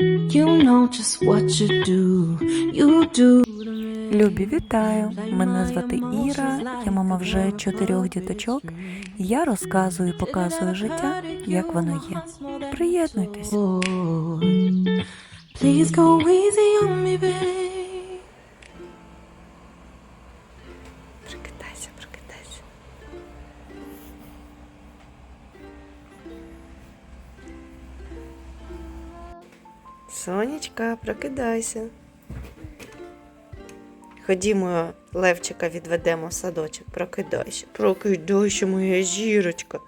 You know just what you do. You do. Любі, вітаю! Мене звати Іра, я мама вже чотирьох діточок. Я розказую і показую життя, як воно є. Приєднуйтесь. Please go easy on me, babe. Сонечка, прокидайся. Ходімо, Левчика відведемо в садочок. Прокидайся, прокидайся, моя зірочка.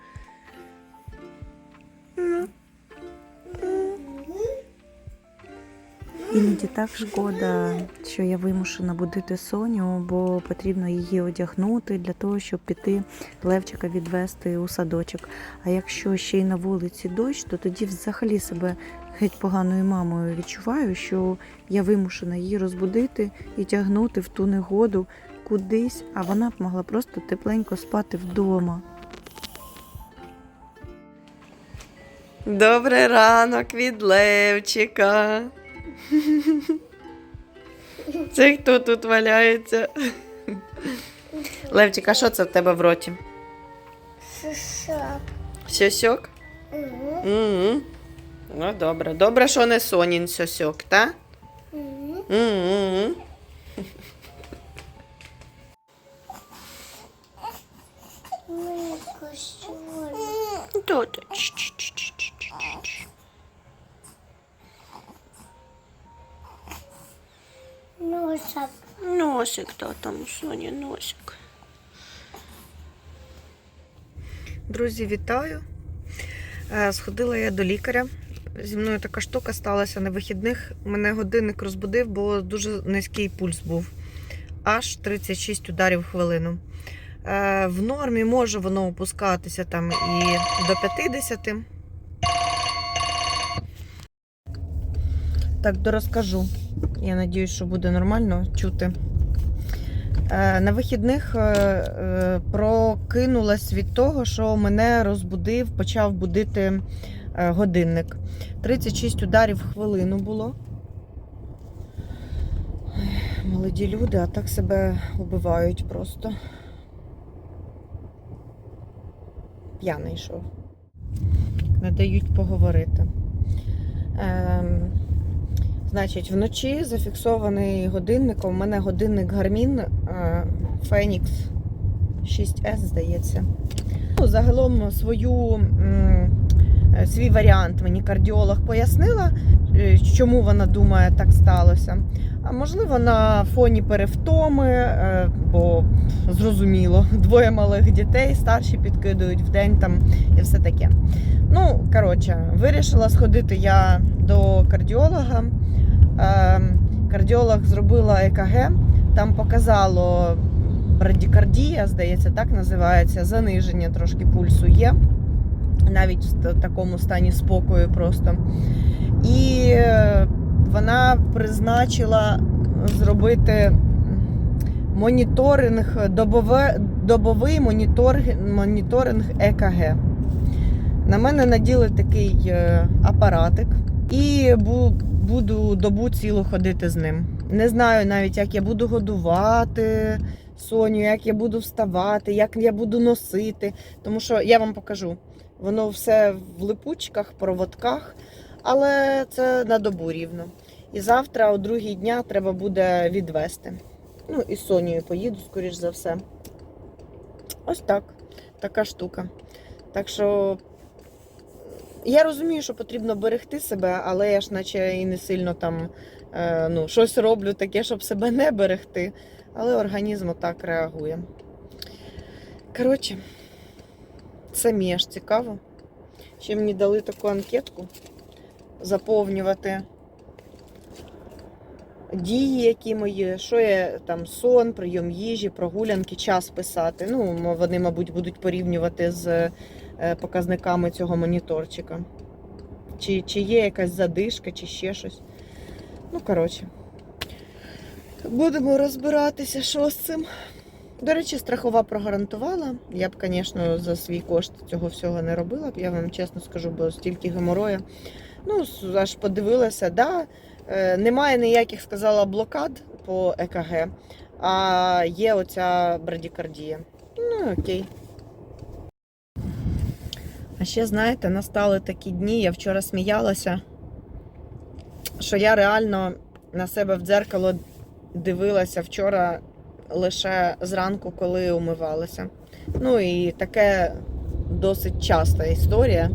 Іноді так шкода, що я вимушена будити Соню, бо потрібно її одягнути для того, щоб піти Левчика відвести у садочок. А якщо ще й на вулиці дощ, то тоді взагалі себе геть поганою мамою відчуваю, що я вимушена її розбудити і тягнути в ту негоду кудись, а вона б могла просто тепленько спати вдома. Добрий ранок від Левчика. Це хто тут валяється? Левчик, а що це в тебе в роті? Сосок. Сьосьок? Угу. Ну, добре. Добре, що не Сонін сьосьок, та? Угу. Мику сьогодні. Тут. Носок. Носик, та там у Соні носик. Друзі, вітаю. Е, Сходила я до лікаря. Зі мною така штука сталася на вихідних. Мене годинник розбудив, бо дуже низький пульс був. Аж 36 ударів в хвилину. Е, В нормі може воно опускатися там і до 50. Так, дорозкажу. Я надіюсь, що буде нормально чути. Е, На вихідних е, е, прокинулась від того, що мене розбудив, почав будити годинник. 36 ударів в хвилину було. Молоді люди, а так себе убивають просто. П'яний йшов. Не дають поговорити. Ем, Значить, вночі зафіксований годинником. У мене годинник Garmin е, Phoenix 6S, здається. Ну, загалом свою, е, свій варіант мені кардіолог пояснила, е, чому вона думає, так сталося. А можливо, на фоні перевтоми, е, бо зрозуміло, двоє малих дітей, старші підкидують в день там і все таке. Ну, коротше, вирішила сходити я до кардіолога. Кардіолог зробила ЕКГ, там показало брадікардія, здається, так називається, заниження трошки пульсу є, навіть в такому стані спокою просто. І е, вона призначила зробити моніторинг, добове, добовий моніторинг, моніторинг ЕКГ. На мене наділи такий е, апаратик і буду добу цілу ходити з ним. Не знаю навіть, як я буду годувати Соню, як я буду вставати, як я буду носити. Тому що я вам покажу, воно все в липучках, проводках, але це на добу рівно. І завтра, о другій дня, треба буде відвести. Ну і з Сонею поїду, скоріш за все. Ось так. Така штука. Так що я розумію, що потрібно берегти себе, але я ж наче і не сильно там е, ну, щось роблю таке, щоб себе не берегти. Але організм отак реагує. Коротше, самі аж цікаво. Ще мені дали таку анкетку заповнювати дії, які мої, що я там сон, прийом їжі, прогулянки, час писати. Ну, вони, мабуть, будуть порівнювати з е, показниками цього моніторчика. Чи, чи є якась задишка, чи ще щось. Ну, коротше. Будемо розбиратися, що з цим. До речі, страхова прогарантувала. Я б, звісно, за свій кошт цього всього не робила я вам чесно скажу, бо стільки геморою Ну, аж подивилася, да, е, немає ніяких, сказала, блокад по ЕКГ, а є оця брадікардія. Ну, окей. А ще, знаєте, настали такі дні, я вчора сміялася, що я реально на себе в дзеркало дивилася вчора лише зранку, коли умивалася. Ну і таке досить часта історія.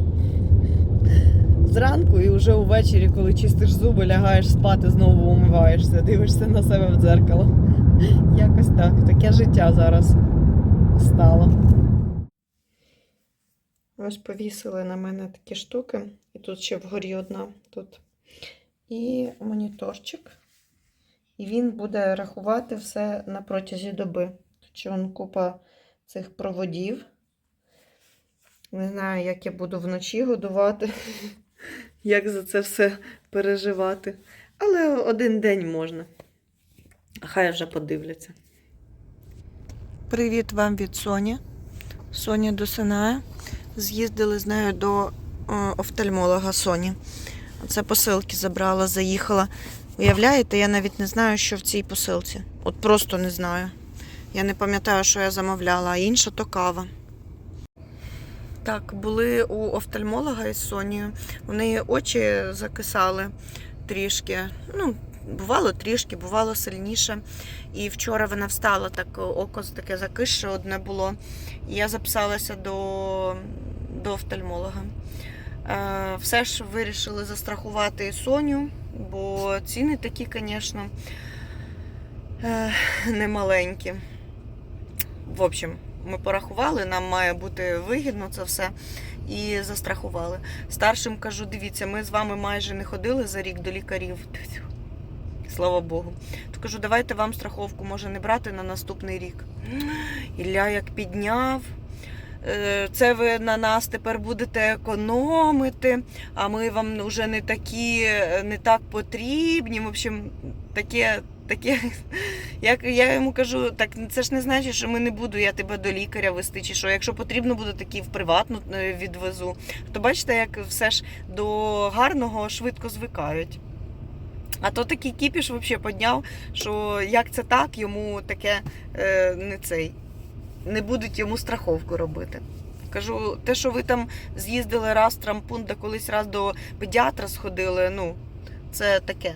Зранку і вже увечері, коли чистиш зуби, лягаєш спати, знову умиваєшся, дивишся на себе в дзеркало. Якось так. Таке життя зараз стало. Ось повісили на мене такі штуки. І тут ще вгорі одна. Тут. І моніторчик. І він буде рахувати все на протязі доби. Ще вон купа цих проводів. Не знаю, як я буду вночі годувати, як за це все переживати. Але один день можна. Хай вже подивляться. Привіт вам від Соні. Соня досинає. З'їздили з нею до е, офтальмолога Соні. Це посилки забрала, заїхала. Уявляєте, я навіть не знаю, що в цій посилці. От просто не знаю. Я не пам'ятаю, що я замовляла, а інша то кава. Так, були у офтальмолога із Сонією. У неї очі закисали трішки. Ну, бувало трішки, бувало сильніше. І вчора вона встала, так око таке закисше одне було. І я записалася до, до офтальмолога. Е, все ж вирішили застрахувати Соню, бо ціни такі, звісно, немаленькі. В общем, ми порахували, нам має бути вигідно це все. І застрахували. Старшим кажу: дивіться, ми з вами майже не ходили за рік до лікарів. Слава Богу. То кажу, давайте вам страховку може не брати на наступний рік. Ілля як підняв. Е, Це ви на нас тепер будете економити, а ми вам вже не такі, е, не так потрібні. В общем, таке, таке. Як я йому кажу, так це ж не значить, що ми не буду я тебе до лікаря вести, чи що. Якщо потрібно буде такі в приватну е, відвезу, то бачите, як все ж до гарного швидко звикають. А то такий кіпіш взагалі підняв, що як це так, йому таке е, не цей, не будуть йому страховку робити. Кажу, те, що ви там з'їздили раз в трампун, да колись раз до педіатра сходили, ну, це таке.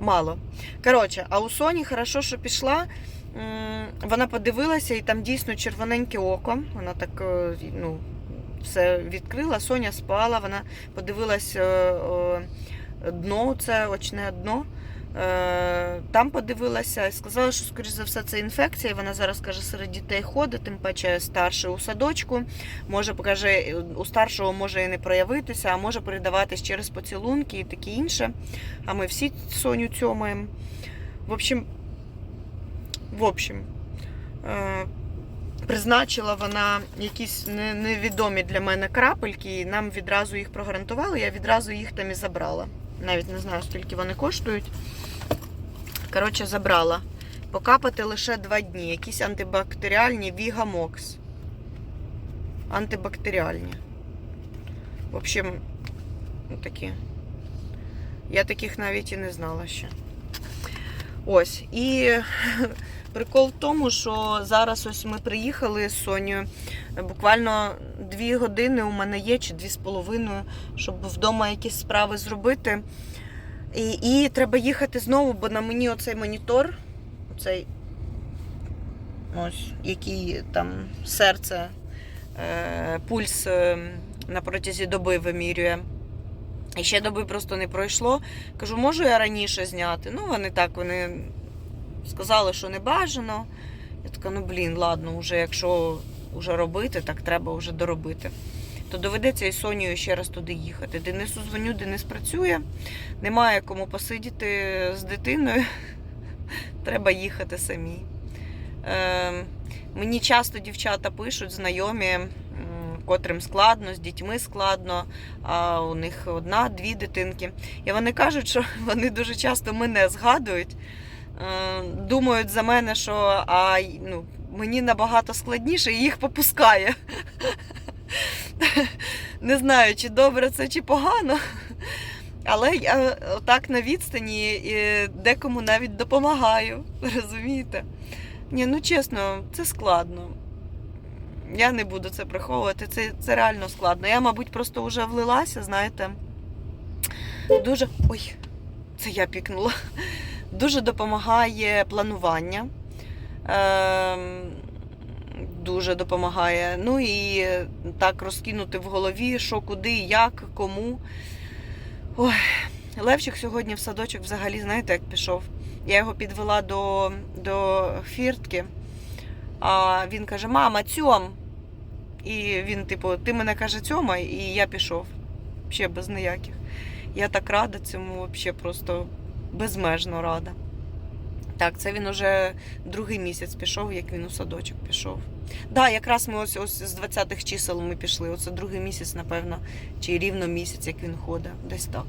Мало. Коротше, а у Соні хорошо, що пішла. Вона подивилася, і там дійсно червоненьке око. Вона так е, ну, все відкрила. Соня спала, вона подивилась. е, е, дно, це очне дно. Е, Там подивилася, і сказала, що, скоріш за все, це інфекція. Вона зараз каже, серед дітей ходить, тим паче старший у садочку. Може, каже, у старшого може і не проявитися, а може передаватись через поцілунки і таке інше. А ми всі Соню цьомаємо. В общем, в общем, е, призначила вона якісь невідомі для мене крапельки, і нам відразу їх прогарантували, я відразу їх там і забрала. Навіть не знаю, скільки вони коштують. Коротше, забрала. Покапати лише два дні. Якісь антибактеріальні Вігамокс. Антибактеріальні. В общем, такі. Я таких навіть і не знала ще. Ось. І прикол в тому, що зараз ось ми приїхали з Сонею. Буквально дві години у мене є, чи дві з половиною, щоб вдома якісь справи зробити. І, і треба їхати знову, бо на мені оцей монітор, оцей ось, який там серце, е, пульс е, на протязі доби вимірює. І ще доби просто не пройшло. Кажу, можу я раніше зняти? Ну, вони так, вони сказали, що не бажано. Я така, ну блін, ладно, вже якщо вже робити, так треба вже доробити. То доведеться і Сонією ще раз туди їхати. Денису дзвоню, Денис працює, немає кому посидіти з дитиною. Треба їхати самі. Е, мені часто дівчата пишуть, знайомі, котрим складно, з дітьми складно, а у них одна-дві дитинки. І вони кажуть, що вони дуже часто мене згадують, е, думають за мене, що а, ну, мені набагато складніше і їх попускає. Не знаю, чи добре це, чи погано. Але я отак на відстані і декому навіть допомагаю. Розумієте? Ні, ну чесно, це складно. Я не буду це приховувати, це, це реально складно. Я, мабуть, просто вже влилася, знаєте. Дуже. Ой, це я пікнула. Дуже допомагає планування. Ем, дуже допомагає. Ну і так розкинути в голові, що куди, як, кому. Ой, Левчик сьогодні в садочок взагалі, знаєте, як пішов. Я його підвела до, до фіртки, а він каже: Мама, цьом. І він, типу, ти мене каже, цьома, і я пішов. Ще без ніяких. Я так рада цьому, взагалі просто безмежно рада. Так, це він уже другий місяць пішов, як він у садочок пішов. Так, да, якраз ми ось, ось з 20-х чисел ми пішли. Оце другий місяць, напевно, чи рівно місяць, як він ходить. Десь так.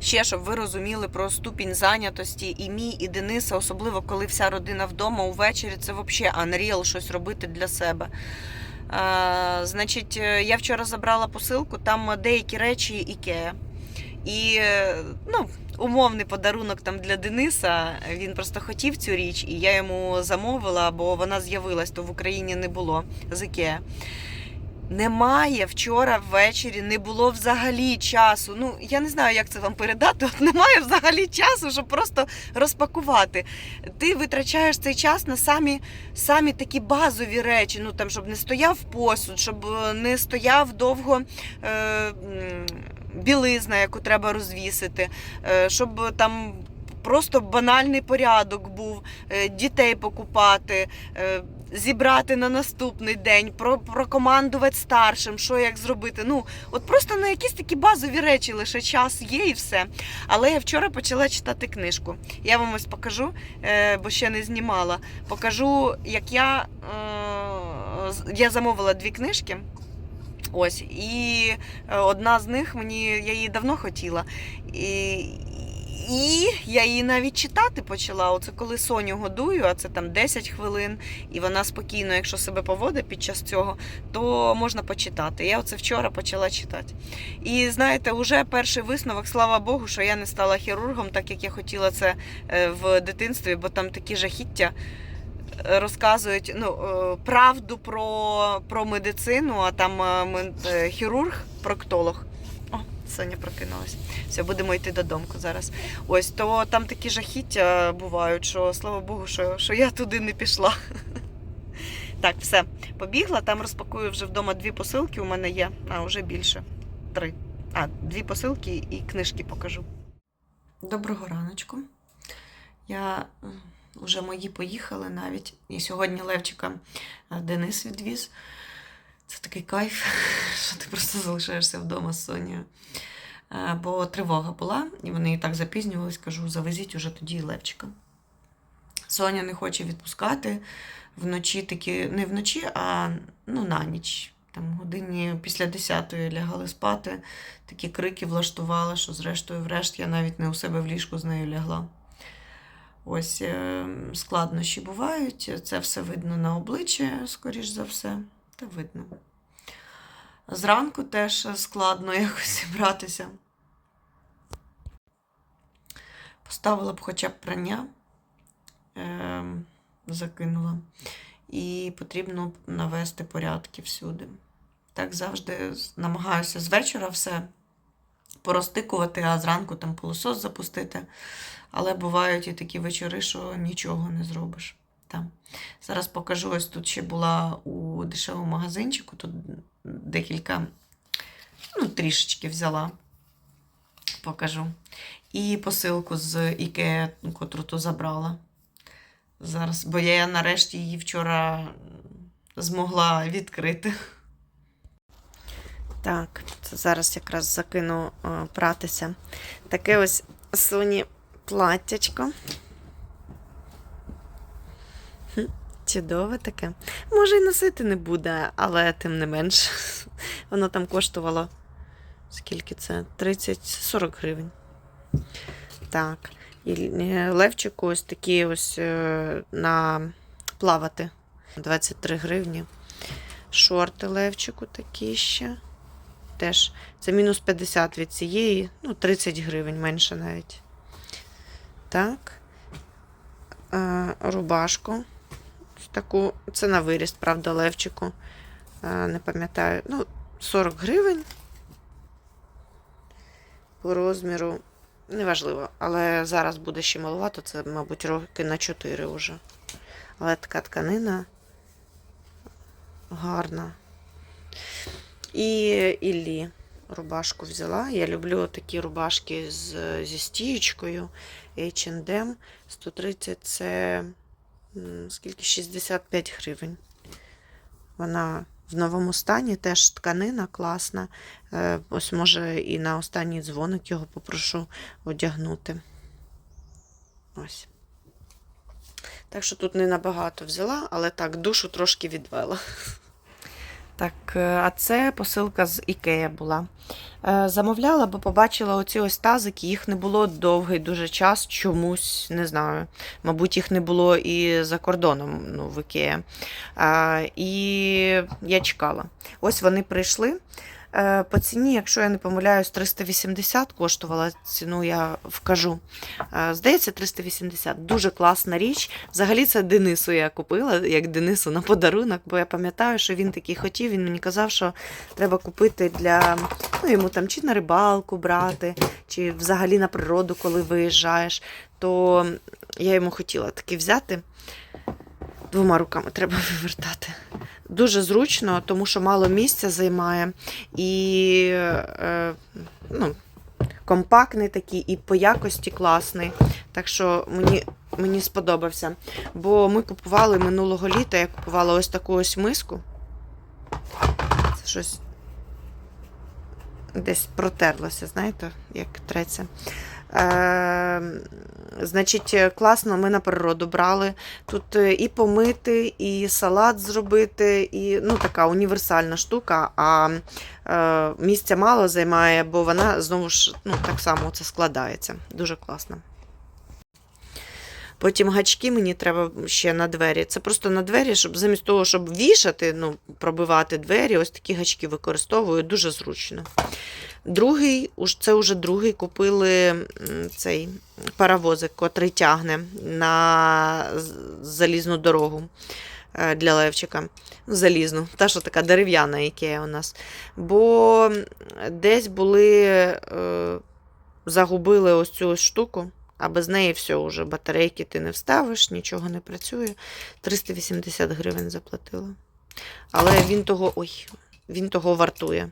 Ще, щоб ви розуміли про ступінь зайнятості і мій, і Дениса, особливо коли вся родина вдома увечері, це взагалі unreal щось робити для себе. Е, значить, е, я вчора забрала посилку, там деякі речі Ікея. І е, ну, умовний подарунок там для Дениса. Він просто хотів цю річ, і я йому замовила, бо вона з'явилась, то в Україні не було з Ікея. Немає вчора ввечері, не було взагалі часу. Ну, я не знаю, як це вам передати. От немає взагалі часу, щоб просто розпакувати. Ти витрачаєш цей час на самі, самі такі базові речі. Ну там, щоб не стояв посуд, щоб е, не стояв довго. Е, білизна, яку треба розвісити, е, щоб там просто банальний порядок був, е, дітей покупати, е, зібрати на наступний день, про- прокомандувати старшим, що як зробити. Ну, от просто на якісь такі базові речі лише час є і все. Але я вчора почала читати книжку. Я вам ось покажу, бо ще не знімала. Покажу, як я, я замовила дві книжки. Ось, і е, одна з них мені я її давно хотіла. І, і я її навіть читати почала. Оце коли Соню годую, а це там 10 хвилин, і вона спокійно, якщо себе поводить під час цього, то можна почитати. Я оце вчора почала читати. І знаєте, уже перший висновок, слава Богу, що я не стала хірургом, так як я хотіла це е, в дитинстві, бо там такі жахіття розказують ну, е, правду про, про медицину, а там е, е, хірург, проктолог. О, Соня прокинулась. Все, будемо йти додому зараз. Ось то там такі жахіття бувають, що слава Богу, що, що я туди не пішла. Так, все, побігла. Там розпакую вже вдома дві посилки. У мене є, а вже більше. Три. А, дві посилки і книжки покажу. Доброго раночку. Я вже мої поїхали навіть. І сьогодні Левчика е, Денис відвіз. Це такий кайф, що ти просто залишаєшся вдома з Сонією. Е, Бо тривога була, і вони і так запізнювались, кажу, завезіть уже тоді Левчика. Соня не хоче відпускати. Вночі такі, не вночі, а ну, на ніч. Там годині після 10-ї лягали спати, такі крики влаштувала, що зрештою, врешті, я навіть не у себе в ліжку з нею лягла. Ось е, складнощі бувають, це все видно на обличчі, скоріш за все, та видно. Зранку теж складно якось зібратися. Поставила б хоча б прання, е, закинула. І потрібно навести порядки всюди. Так завжди намагаюся з вечора все порозтикувати, а зранку там пилосос запустити. Але бувають і такі вечори, що нічого не зробиш. Там. Зараз покажу, ось тут ще була у дешевому магазинчику, тут декілька, ну, трішечки взяла. Покажу. І посилку з Ікея, котру то забрала. Зараз, бо я нарешті її вчора змогла відкрити. Так, це зараз якраз закину е, пратися. Таке ось Соні платтячко. Чудове таке. Може, і носити не буде, але тим не менш. Воно там коштувало. Скільки це? 30-40 гривень. Так. І е, Левчику ось такі ось е, на плавати. 23 гривні. Шорти Левчику такі ще. Теж це мінус 50 від цієї, ну, 30 гривень менше навіть. Так. Е, рубашку. Таку, це на виріст, правда, Левчику. Е, не пам'ятаю. Ну, 40 гривень. По розміру. Неважливо, але зараз буде ще малувато, це, мабуть, роки на 4 вже. Але така тканина гарна. І Іллі рубашку взяла. Я люблю такі рубашки з, зі стієчкою. H&M 130 це скільки? 65 гривень. Вона в новому стані, теж тканина класна. Е, Ось, може, і на останній дзвоник його попрошу одягнути. Ось. Так що тут не набагато взяла, але так, душу трошки відвела. Так, е, а це посилка з Ікея була. Е, Замовляла, бо побачила оці ось тазики, їх не було довгий дуже час, чомусь, не знаю. Мабуть, їх не було і за кордоном ну, в Ікея. І я чекала. Ось вони прийшли. Е, По ціні, якщо я не помиляюсь, 380 коштувала ціну, я вкажу. Е, Здається, 380. Дуже класна річ. Взагалі, це Денису я купила, як Денису на подарунок, бо я пам'ятаю, що він такий хотів. Він мені казав, що треба купити для ну, йому там чи на рибалку брати, чи взагалі на природу, коли виїжджаєш. То я йому хотіла таки взяти. Двома руками треба вивертати. Дуже зручно, тому що мало місця займає. І е, ну, компактний такий, і по якості класний. Так що мені, мені сподобався. Бо ми купували минулого літа, я купувала ось таку ось миску. Це щось десь протерлося, знаєте, як треться. Е, значить, класно ми на природу брали. Тут е, і помити, і салат зробити, і ну, така універсальна штука, а е, місця мало займає, бо вона знову ж ну, так само це складається. Дуже класно. Потім гачки мені треба ще на двері. Це просто на двері, щоб замість того, щоб вішати, ну, пробивати двері, ось такі гачки використовую, дуже зручно. Другий, це вже другий купили цей паровозик, котрий тягне на залізну дорогу е, для Левчика. Залізну, та що така дерев'яна ікея у нас. Бо десь були, е, загубили ось цю штуку, а без неї все вже батарейки ти не вставиш, нічого не працює. 380 гривень заплатила. Але він того, ой, він того вартує.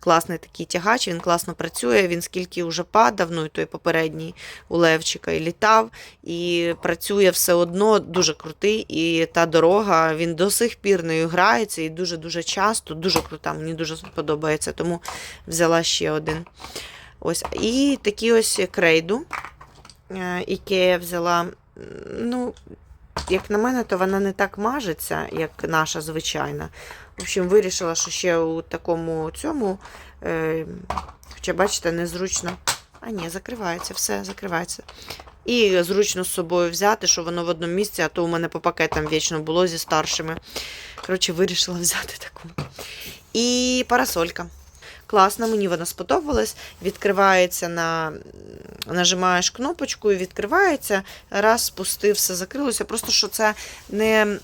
Класний такий тягач, він класно працює. Він скільки вже падав, ну і той попередній у Левчика і літав, і працює все одно дуже крутий. І та дорога він до сих пір нею грається і дуже-дуже часто, дуже крута. Мені дуже подобається, тому взяла ще один. Ось. І такі ось крейду. Е, Ікея взяла. Ну, як на мене, то вона не так мажеться, як наша звичайна. В общем, вирішила, що ще у такому цьому, е, хоча, бачите, незручно. А ні, закривається, все, закривається. І зручно з собою взяти, що воно в одному місці, а то у мене по пакетам вічно було зі старшими. Коротше, вирішила взяти таку. І парасолька. Класно, мені вона сподобалась. Відкривається на. Нажимаєш кнопочку і відкривається. Раз спустив, все закрилося. Просто що це не,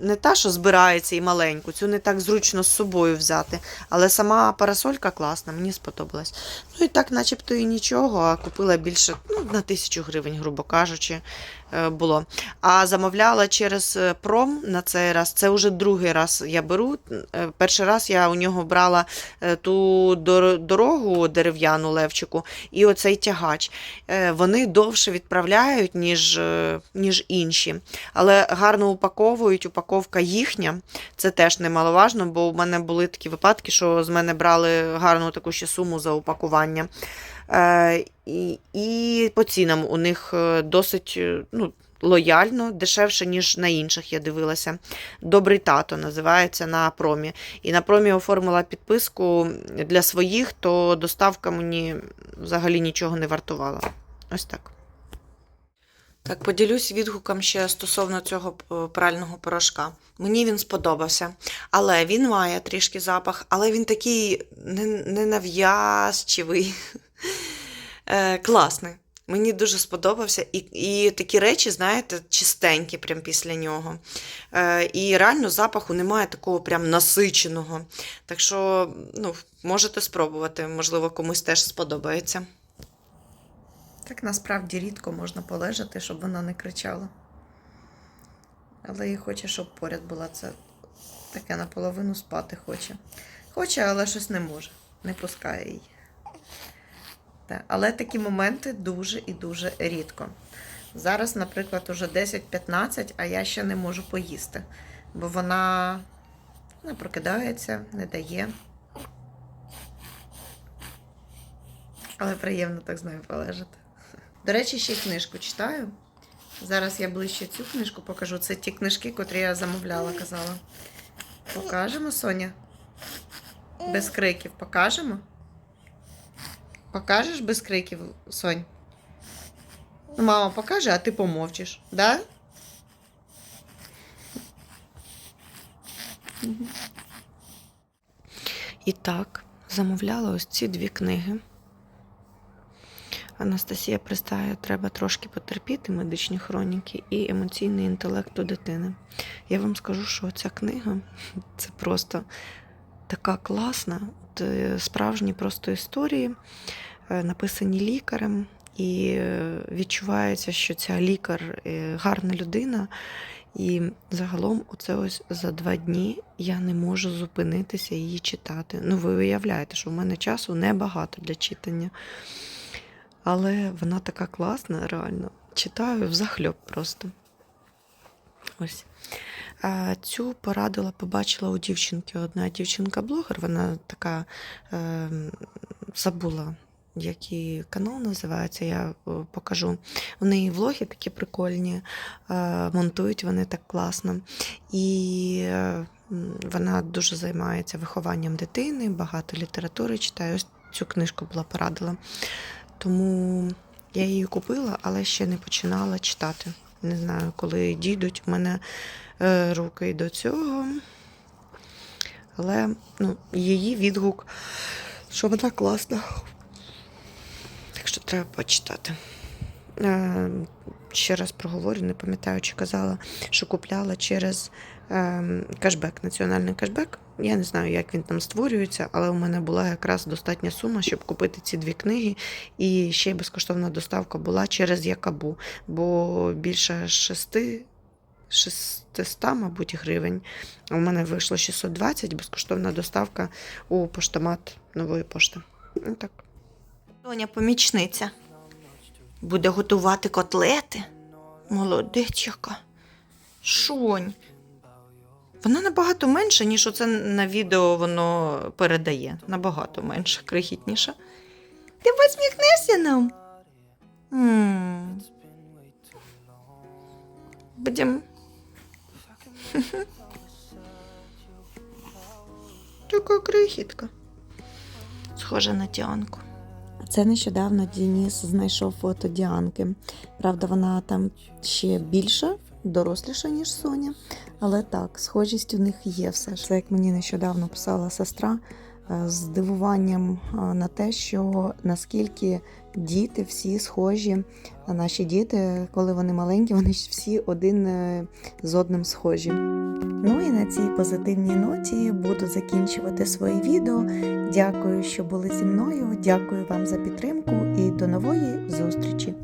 не та, що збирається і маленьку, цю не так зручно з собою взяти. Але сама парасолька класна, мені сподобалась. Ну і так, начебто, і нічого, а купила більше ну, на тисячу гривень, грубо кажучи, було. А замовляла через е, пром на цей раз. Це вже другий раз я беру. Е, Перший раз я у нього брала е, ту дорогу дерев'яну левчику і оцей тягач. Е, Вони довше відправляють, ніж, е, ніж інші. Але гарно упаковують, упаковка їхня. Це теж немаловажно, бо у мене були такі випадки, що з мене брали гарну таку ще суму за упакування. Е, і, і по цінам у них е, досить е, ну, лояльно, дешевше, ніж на інших, я дивилася. Добрий тато називається на промі. І на промі оформила підписку для своїх, то доставка мені взагалі нічого не вартувала. Ось так. Так, поділюсь відгуком ще стосовно цього прального порошка. Мені він сподобався, але він має трішки запах, але він такий не- ненав'язчивий, е, класний. Мені дуже сподобався. І, і такі речі, знаєте, чистенькі прям після нього. Е, і реально запаху немає такого прям насиченого. Так що ну, можете спробувати, можливо, комусь теж сподобається. Так насправді рідко можна полежати, щоб вона не кричала. Але і хоче, щоб поряд була. Це таке наполовину спати хоче. Хоче, але щось не може. Не пускає її. Та, Але такі моменти дуже і дуже рідко. Зараз, наприклад, уже 10-15, а я ще не можу поїсти, бо вона, вона прокидається, не дає. Але приємно так з нею полежати. До речі, ще книжку читаю. Зараз я ближче цю книжку покажу. Це ті книжки, котрі я замовляла, казала. Покажемо, Соня? Без криків покажемо? Покажеш без криків, Сонь? Ну, мама покаже, а ти помовчиш, да? І так, замовляла ось ці дві книги. Анастасія пристає, треба трошки потерпіти медичні хроніки і емоційний інтелект у дитини. Я вам скажу, що ця книга це просто така класна, е, справжні просто історії, написані лікарем, і е, відчувається, що ця лікар е, гарна людина. І загалом, оце ось за два дні я не можу зупинитися її читати. Ну, ви уявляєте, що в мене часу небагато для читання. Але вона така класна, реально. Читаю взахльоб просто. Ось. Е, Цю порадила, побачила у дівчинки одна дівчинка-блогер, вона така е, забула, який канал називається, я е, покажу. У неї влоги такі прикольні, е, монтують вони так класно. І е, вона дуже займається вихованням дитини, багато літератури читає. Ось цю книжку була порадила. Тому я її купила, але ще не починала читати. Не знаю, коли дійдуть в мене руки до цього. Але ну, її відгук, що вона класна. Що треба почитати. Е, ще раз проговорю, не пам'ятаю, чи казала, що купляла через е, кешбек, національний кешбек. Я не знаю, як він там створюється, але у мене була якраз достатня сума, щоб купити ці дві книги. І ще й безкоштовна доставка була через Якабу, бо більше шести. 600, мабуть, гривень. А у мене вийшло 620, безкоштовна доставка у поштомат нової пошти. Ну так. Тоня помічниця. Буде готувати котлети. Молодець яка. Шонь. Вона набагато менша, ніж оце на відео воно передає. Набагато менша, крихітніша. Ти посміхнешся нам? Будем. Така крихітка. Схожа на Діанку. Це нещодавно Дініс знайшов фото Діанки. Правда, вона там ще більша, доросліша, ніж Соня. Але так, схожість у них є все ж. Це як мені нещодавно писала сестра здивуванням е, на те, що наскільки діти всі схожі. Наші діти, коли вони маленькі, вони всі один е, з одним схожі. Ну і на цій позитивній ноті буду закінчувати своє відео. Дякую, що були зі мною. Дякую вам за підтримку і до нової зустрічі!